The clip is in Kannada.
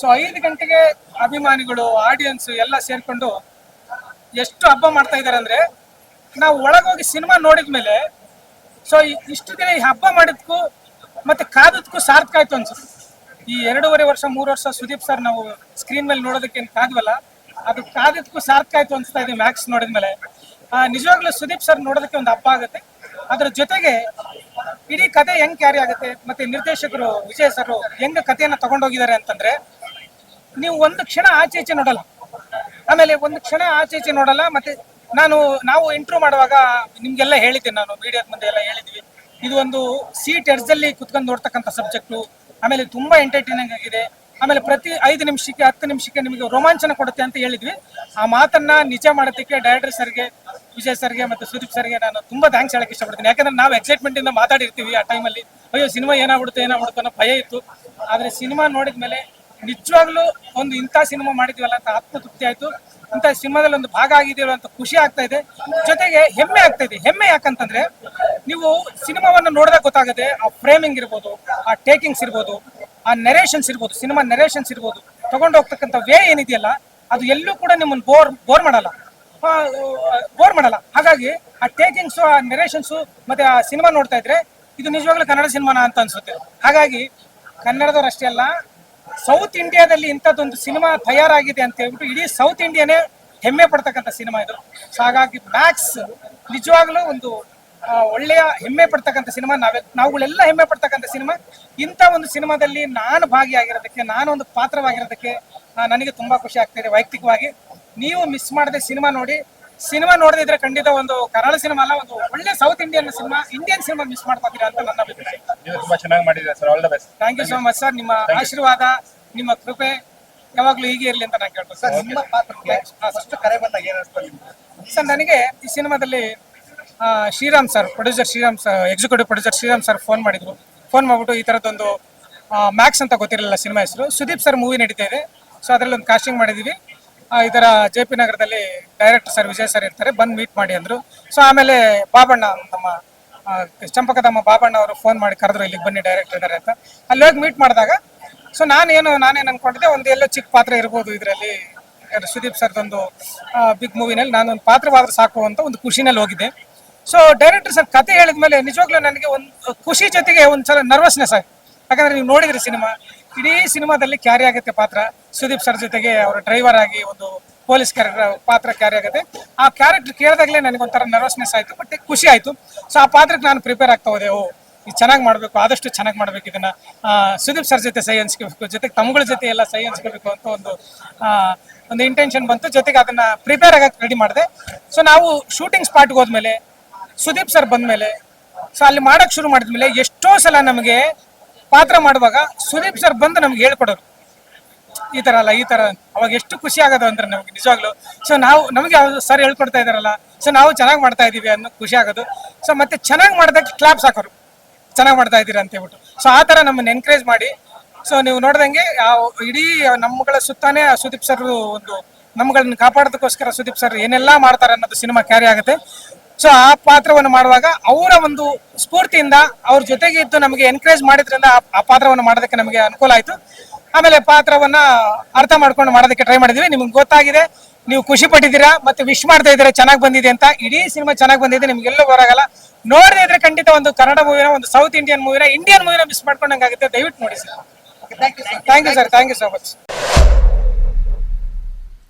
ಸೊ ಐದು ಗಂಟೆಗೆ ಅಭಿಮಾನಿಗಳು ಆಡಿಯನ್ಸ್ ಎಲ್ಲ ಸೇರ್ಕೊಂಡು ಎಷ್ಟು ಹಬ್ಬ ಮಾಡ್ತಾ ಇದ್ದಾರೆ ಅಂದ್ರೆ, ನಾವು ಒಳಗೋಗಿ ಸಿನಿಮಾ ನೋಡಿದ್ಮೇಲೆ ಸೊ ಇಷ್ಟು ದಿನ ಈ ಹಬ್ಬ ಮಾಡಿದ್ಕು ಮತ್ತೆ ಕಾದದ್ಕು ಸಾರ್ಥಕ ಆಯ್ತು ಅನ್ಸುತ್ತೆ. ಈ ಎರಡೂವರೆ ವರ್ಷ, ಮೂರು ವರ್ಷ ಸುದೀಪ್ ಸರ್ ನಾವು ಸ್ಕ್ರೀನ್ ಮೇಲೆ ನೋಡೋದಕ್ಕೆ ಏನು ಕಾದ್ವಲ್ಲ, ಅದು ಕಾದದ್ಕು ಸಾರ್ಥಕ ಆಯ್ತು ಅನ್ಸ್ತಾ ಇದೆ ಮ್ಯಾಕ್ಸ್ ನೋಡಿದ್ಮೇಲೆ ನಿಜವಾಗ್ಲೂ ಸುದೀಪ್ ಸರ್ ನೋಡೋದಕ್ಕೆ ಒಂದು ಹಬ್ಬ ಆಗುತ್ತೆ. ಅದ್ರ ಜೊತೆಗೆ ಇಡೀ ಕತೆ ಹೆಂಗ್ ಕ್ಯಾರಿ ಆಗುತ್ತೆ, ಮತ್ತೆ ನಿರ್ದೇಶಕರು, ವಿಜಯ್ ಸರ್ ಹೆಂಗ್ ಕಥೆಯನ್ನ ತಗೊಂಡೋಗಿದ್ದಾರೆ ಅಂತಂದ್ರೆ ನೀವು ಒಂದು ಕ್ಷಣ ಆಚೆ ಈಚೆ ನೋಡಲ್ಲ. ಆಮೇಲೆ ಒಂದು ಕ್ಷಣ ಆಚೆ ಈಚೆ ನೋಡಲ್ಲ, ಮತ್ತೆ ನಾನು, ನಾವು ಇಂಟ್ರೂ ಮಾಡುವಾಗ ನಿಮ್ಗೆಲ್ಲ ಹೇಳಿದ್ದೆ ನಾನು ಮೀಡಿಯಾದ ಮುಂದೆ ಎಲ್ಲ ಹೇಳಿದ್ವಿ. ಇದು ಒಂದು ಸೀಟ್ ಎಡ್ಜಲ್ಲಿ ಕುತ್ಕೊಂಡು ನೋಡ್ತಕ್ಕಂಥ ಸಬ್ಜೆಕ್ಟು ಆಮೇಲೆ ತುಂಬಾ ಎಂಟರ್ಟೈನಿಂಗ್ ಆಗಿದೆ. ಆಮೇಲೆ ಪ್ರತಿ ಐದು ನಿಮಿಷಕ್ಕೆ, ಹತ್ತು ನಿಮಿಷಕ್ಕೆ ನಿಮಗೆ ರೋಮಾಂಚನ ಕೊಡುತ್ತೆ ಅಂತ ಹೇಳಿದ್ವಿ. ಆ ಮಾತನ್ನ ನಿಜ ಮಾಡೋದಕ್ಕೆ ಡೈರೆಕ್ಟರ್ ಸರ್ಗೆ ವಿಜಯ್ ಸರ್ಗೆ ಮತ್ತೆ ಸುದೀಪ್ ಸರ್ಗೆ ನಾನು ತುಂಬಾ ಥ್ಯಾಂಕ್ಸ್ ಹೇಳಕ್ಕೆ ಇಷ್ಟಪಡ್ತೀನಿ. ಯಾಕಂದ್ರೆ ನಾವು ಎಕ್ಸೈಟ್ಮೆಂಟ್ ಇಂದ ಮಾತಾಡಿರ್ತೀವಿ ಆ ಟೈಮಲ್ಲಿ ಅಯ್ಯೋ, ಸಿನಿಮಾ ಏನಾಗ್ಬಿಡುತ್ತೆ ಏನಾಗ್ಬಿಡುತ್ತೆ ಅನ್ನೋ ಭಯ ಇತ್ತು. ಆದ್ರೆ ಸಿನಿಮಾ ನೋಡಿದ್ಮೇಲೆ ನಿಜವಾಗ್ಲೂ ಒಂದು ಇಂಥ ಸಿನಿಮಾ ಮಾಡಿದ್ವಲ್ಲ ಅಂತ ಆತ್ಮತೃಪ್ತಿ ಆಯ್ತು. ಇಂಥ ಸಿನಿಮಾದಲ್ಲಿ ಒಂದು ಭಾಗ ಆಗಿದೆಯಲ್ಲ ಅಂತ ಖುಷಿ ಆಗ್ತಾ ಇದೆ. ಜೊತೆಗೆ ಹೆಮ್ಮೆ ಆಗ್ತಾ ಇದೆ. ಹೆಮ್ಮೆ ಯಾಕಂತಂದ್ರೆ ನೀವು ಸಿನಿಮಾವನ್ನು ನೋಡಿದಾಗ ಗೊತ್ತಾಗುತ್ತೆ, ಆ ಫ್ರೇಮಿಂಗ್ ಇರ್ಬೋದು, ಆ ಟೇಕಿಂಗ್ಸ್ ಇರ್ಬೋದು, ಆ ನೆರೇಷನ್ಸ್ ಇರ್ಬೋದು, ಸಿನಿಮಾ ನೆರೇಷನ್ಸ್ ಇರ್ಬೋದು, ತಗೊಂಡು ಹೋಗ್ತಕ್ಕಂಥ ವೇ ಏನಿದೆಯಲ್ಲ, ಅದು ಎಲ್ಲೂ ಕೂಡ ನಿಮ್ಮನ್ನು ಬೋರ್ ಬೋರ್ ಮಾಡಲ್ಲ. ಬೋರ್ ಮಾಡಲ್ಲ. ಹಾಗಾಗಿ ಆ ಟೇಕಿಂಗ್ಸು ಆ ನೆರೇಷನ್ಸು ಮತ್ತೆ ಆ ಸಿನಿಮಾ ನೋಡ್ತಾ ಇದ್ರೆ ಇದು ನಿಜವಾಗ್ಲೂ ಕನ್ನಡ ಸಿನಿಮಾನ ಅಂತ ಅನ್ಸುತ್ತೆ. ಹಾಗಾಗಿ ಕನ್ನಡದವ್ರು ಅಷ್ಟೇ ಅಲ್ಲ ಸೌತ್ ಇಂಡಿಯಾದಲ್ಲಿ ಇಂಥದ್ದೊಂದು ಸಿನಿಮಾ ತಯಾರಾಗಿದೆ ಅಂತ ಹೇಳ್ಬಿಟ್ಟು ಇಡೀ ಸೌತ್ ಇಂಡಿಯಾನೇ ಹೆಮ್ಮೆ ಪಡ್ತಕ್ಕಂಥ ಸಿನಿಮಾ ಇದು. ಸೊ ಹಾಗಾಗಿ ಮ್ಯಾಕ್ಸ್ ನಿಜವಾಗ್ಲೂ ಒಂದು ಒಳ್ಳೆಯ ಹೆಮ್ಮೆ ಪಡ್ತಕ್ಕಂಥ ಸಿನಿಮಾ. ನಾವೇ, ನಾವುಗಳೆಲ್ಲ ಹೆಮ್ಮೆ ಪಡ್ತಕ್ಕಂಥ ಸಿನಿಮಾ. ಇಂಥ ಒಂದು ಸಿನಿಮಾದಲ್ಲಿ ನಾನು ಭಾಗಿಯಾಗಿರೋದಕ್ಕೆ, ನಾನು ಒಂದು ಪಾತ್ರವಾಗಿರೋದಕ್ಕೆ ನನಗೆ ತುಂಬಾ ಖುಷಿ ಆಗ್ತಿದೆ ವೈಯಕ್ತಿಕವಾಗಿ. ನೀವು ಮಿಸ್ ಮಾಡದೆ ಸಿನಿಮಾ ನೋಡಿ, ಸಿನಿಮಾ ನೋಡದಿದ್ರೆ ಖಂಡಿತ ಒಂದು ಕರಾಳ ಸಿನಿಮಾ ಅಲ್ಲ, ಒಂದು ಒಳ್ಳೆ south Indian cinema Indian cinema miss ಮಾಡ್ಕೋತೀರಾ ಅಂತ ನನ್ನ ಅಭಿಪ್ರಾಯ. ನೀವು ತುಂಬಾ ಚೆನ್ನಾಗಿ ಮಾಡಿದ್ರೆ sir all the best thank you so much sir ನಿಮ್ಮ ಆಶೀರ್ವಾದ ನಿಮ್ಮ ಕೃಪೆ ಯಾವಾಗ್ಲೂ ಹೀಗೆ ಇರಲಿ ಅಂತ ನಾನು ಕೇಳ್ಬೋದು ಸರ್ ನಿಮ್ಮ ಪಾತ್ರಕ್ಕೆ ಕರೆ ಬಂದಾಗ ಸರ್ ನನಗೆ ಈ ಸಿನಿಮಾದಲ್ಲಿ Shriram sir producer Shriram sir executive producer Shriram sir phone ಮಾಡಿದ್ರು. ಫೋನ್ ಮಾಡ್ಬಿಟ್ಟು ಈ ಥರದ್ದೊಂದು ಮ್ಯಾಕ್ಸ್ ಅಂತ ಗೊತ್ತಿರಲಿಲ್ಲ ಸಿನಿಮಾ ಹೆಸರು. ಸುದೀಪ್ ಸರ್ ಮೂವಿ ನಡೀತಾ ಇದೆ. ಸೊ ಅದರಲ್ಲಿ ಒಂದು ಕಾಸ್ಟಿಂಗ್ ಮಾಡಿದೀವಿ ಈ ಥರ ಜೆ ಪಿ ನಗರದಲ್ಲಿ ಡೈರೆಕ್ಟರ್ ಸರ್ ವಿಜಯ್ ಸರ್ ಇರ್ತಾರೆ. ಬಂದು ಮೀಟ್ ಮಾಡಿ ಅಂದರು. ಸೊ ಆಮೇಲೆ ಬಾಬಣ್ಣ ನಮ್ಮ ಚಂಪಕದಮ್ಮ ಬಾಬಣ್ಣ ಅವರು ಫೋನ್ ಮಾಡಿ ಕರೆದ್ರು, ಇಲ್ಲಿಗೆ ಬನ್ನಿ ಡೈರೆಕ್ಟರ್ ಇದ್ದಾರೆ ಅಂತ. ಅಲ್ಲಿ ಹೋಗಿ ಮೀಟ್ ಮಾಡಿದಾಗ ಸೊ ನಾನೇನು ನಾನೇನು ಅನ್ಕೊಂಡಿದ್ದೆ, ಒಂದು ಎಲ್ಲೋ ಚಿಕ್ಕ ಪಾತ್ರ ಇರ್ಬೋದು ಇದರಲ್ಲಿ. ಸುದೀಪ್ ಸರ್ದೊಂದು ಬಿಗ್ ಮೂವಿನಲ್ಲಿ ನಾನೊಂದು ಪಾತ್ರವಾದ್ರೆ ಸಾಕು ಅಂತ ಒಂದು ಖುಷಿನಲ್ಲಿ ಹೋಗಿದ್ದೆ. ಸೊ ಡೈರೆಕ್ಟರ್ ಸರ್ ಕತೆ ಹೇಳಿದ ಮೇಲೆ ನಿಜವಾಗ್ಲೂ ನನಗೆ ಒಂದು, ಖುಷಿ ಜೊತೆಗೆ ಒಂದು ಸಲ ನರ್ವಸ್ನೆಸ್ ಆಯ್ತು. ಯಾಕಂದ್ರೆ ನೀವು ನೋಡಿದ್ರಿ ಸಿನಿಮಾ, ಇಡೀ ಸಿನಿಮಾದಲ್ಲಿ ಕ್ಯಾರಿ ಆಗುತ್ತೆ ಪಾತ್ರ. ಸುದೀಪ್ ಸರ್ ಜೊತೆಗೆ ಅವರ ಡ್ರೈವರ್ ಆಗಿ ಒಂದು ಪೊಲೀಸ್ ಕ್ಯಾರೆಕ್ಟರ್ ಪಾತ್ರ ಕ್ಯಾರಿ ಆಗುತ್ತೆ ಆ ಕ್ಯಾರೆಕ್ಟರ್ ಕೇಳಿದಾಗಲೇ ನನಗೆ ಒಂಥರ ನರ್ವಸ್ನೆಸ್ ಆಯಿತು. ಬಟ್ ಖುಷಿ ಆಯಿತು. ಸೊ ಆ ಪಾತ್ರಕ್ಕೆ ನಾನು ಪ್ರಿಪೇರ್ ಆಗ್ತಾ ಹೋದೆ. ಓ, ಇದು ಚೆನ್ನಾಗಿ ಮಾಡಬೇಕು, ಆದಷ್ಟು ಚೆನ್ನಾಗಿ ಮಾಡಬೇಕು ಇದನ್ನು. ಸುದೀಪ್ ಸರ್ ಜೊತೆ ಸಹಿ ಹಂಚ್ಕೋಬೇಕು ಜೊತೆಗೆ ತಮ್ಮಗಳ ಜೊತೆ ಎಲ್ಲ ಸಹಿ ಹಂಚ್ಕೋಬೇಕು ಅಂತ ಒಂದು ಒಂದು ಇಂಟೆನ್ಷನ್ ಬಂತು. ಜೊತೆಗೆ ಅದನ್ನು ಪ್ರಿಪೇರ್ ಆಗಕ್ಕೆ ರೆಡಿ ಮಾಡಿದೆ. ಸೊ ನಾವು ಶೂಟಿಂಗ್ ಸ್ಪಾಟ್ಗೆ ಹೋದ್ಮೇಲೆ, ಸುದೀಪ್ ಸರ್ ಬಂದಮೇಲೆ ಸೊ ಅಲ್ಲಿ ಮಾಡೋಕ್ಕೆ ಶುರು ಮಾಡಿದ್ಮೇಲೆ ಎಷ್ಟೋ ಸಲ ನಮಗೆ ಪಾತ್ರ ಮಾಡುವಾಗ ಸುದೀಪ್ ಸರ್ ಬಂದು ನಮ್ಗೆ ಹೇಳ್ಕೊಡೋರು. ಈ ತರ ಅಲ್ಲ, ಈ ತರ. ಅವಾಗ ಎಷ್ಟು ಖುಷಿ ಆಗೋದು ಅಂದ್ರೆ ನಮ್ಗೆ ನಿಜವಾಗ್ಲು. ಸೊ ನಾವು, ನಮಗೆ ಸರ್ ಹೇಳ್ಕೊಡ್ತಾ ಇದಾರಲ್ಲ ಸೊ ನಾವು ಚೆನ್ನಾಗಿ ಮಾಡ್ತಾ ಇದೀವಿ ಅನ್ನೋ ಖುಷಿ ಆಗೋದು. ಸೊ ಮತ್ತೆ ಚೆನ್ನಾಗಿ ಮಾಡ್ದಕ್ಕೆ ಕ್ಲಾಪ್ಸ್ ಹಾಕೋರು ಚೆನ್ನಾಗಿ ಮಾಡ್ತಾ ಇದ್ದೀರಾ ಅಂತ ಹೇಳ್ಬಿಟ್ಟು. ಸೊ ಆ ತರ ನಮ್ಮನ್ನ ಎನ್ಕರೇಜ್ ಮಾಡಿ. ಸೊ ನೀವು ನೋಡ್ದಂಗೆ ಇಡೀ ನಮ್ಮಗಳ ಸುತ್ತಾನೆ ಸುದೀಪ್ ಸರ್ ಒಂದು ನಮ್ಮಗಳನ್ನ ಕಾಪಾಡೋದಕ್ಕೋಸ್ಕರ ಸುದೀಪ್ ಸರ್ ಏನೆಲ್ಲ ಮಾಡ್ತಾರೆ ಅನ್ನೋದು ಸಿನಿಮಾ ಕ್ಯಾರಿ ಆಗುತ್ತೆ. ಸೊ ಆ ಪಾತ್ರವನ್ನು ಮಾಡುವಾಗ ಅವರ ಒಂದು ಸ್ಫೂರ್ತಿಯಿಂದ ಅವ್ರ ಜೊತೆಗೆ ಇದ್ದು ನಮಗೆ ಎನ್ಕರೇಜ್ ಮಾಡಿದ್ರಿಂದ ಆ ಪಾತ್ರವನ್ನು ಮಾಡೋದಕ್ಕೆ ನಮಗೆ ಅನುಕೂಲ ಆಯ್ತು. ಆಮೇಲೆ ಪಾತ್ರವನ್ನ ಅರ್ಥ ಮಾಡ್ಕೊಂಡು ಮಾಡೋದಕ್ಕೆ ಟ್ರೈ ಮಾಡಿದೀವಿ. ನಿಮ್ಗೆ ಗೊತ್ತಾಗಿದೆ ನೀವು ಖುಷಿ ಪಟ್ಟಿದ್ದೀರಾ ಮತ್ತೆ ವಿಶ್ ಮಾಡ್ತಾ ಇದ್ದೀರಾ ಚೆನ್ನಾಗಿ ಬಂದಿದೆ ಅಂತ. ಇಡೀ ಸಿನಿಮಾ ಚೆನ್ನಾಗಿ ಬಂದಿದೆ ನಿಮ್ಗೆಲ್ಲೂ ಬರಾಗಲ್ಲ ನೋಡದೇ ಇದ್ರೆ ಖಂಡಿತ ಒಂದು ಕನ್ನಡ ಮೂವಿನ ಒಂದು ಸೌತ್ ಇಂಡಿಯನ್ ಮೂವಿನ ಇಂಡಿಯನ್ ಮೂವಿನ ಮಿಸ್ ಮಾಡ್ಕೊಂಡಂಗಾಗುತ್ತೆ. ದಯವಿಟ್ಟು ನೋಡಿ sir thank you sir thank you sir thank you so much